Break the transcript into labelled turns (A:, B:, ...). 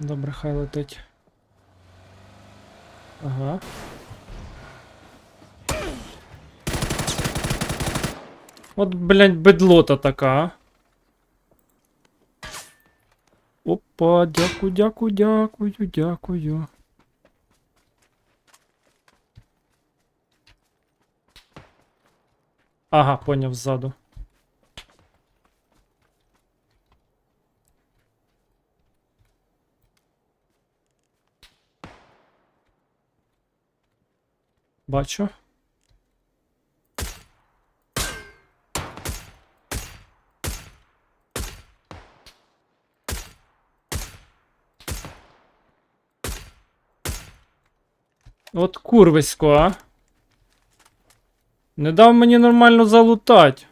A: Добре, хай летить. Ага. От, блядь, бедлота така. Опа, дякую, дякую, дякую, дякую. Ага, поняв ззаду. Бачу. От курвисько, а. Не дав мені нормально залутать.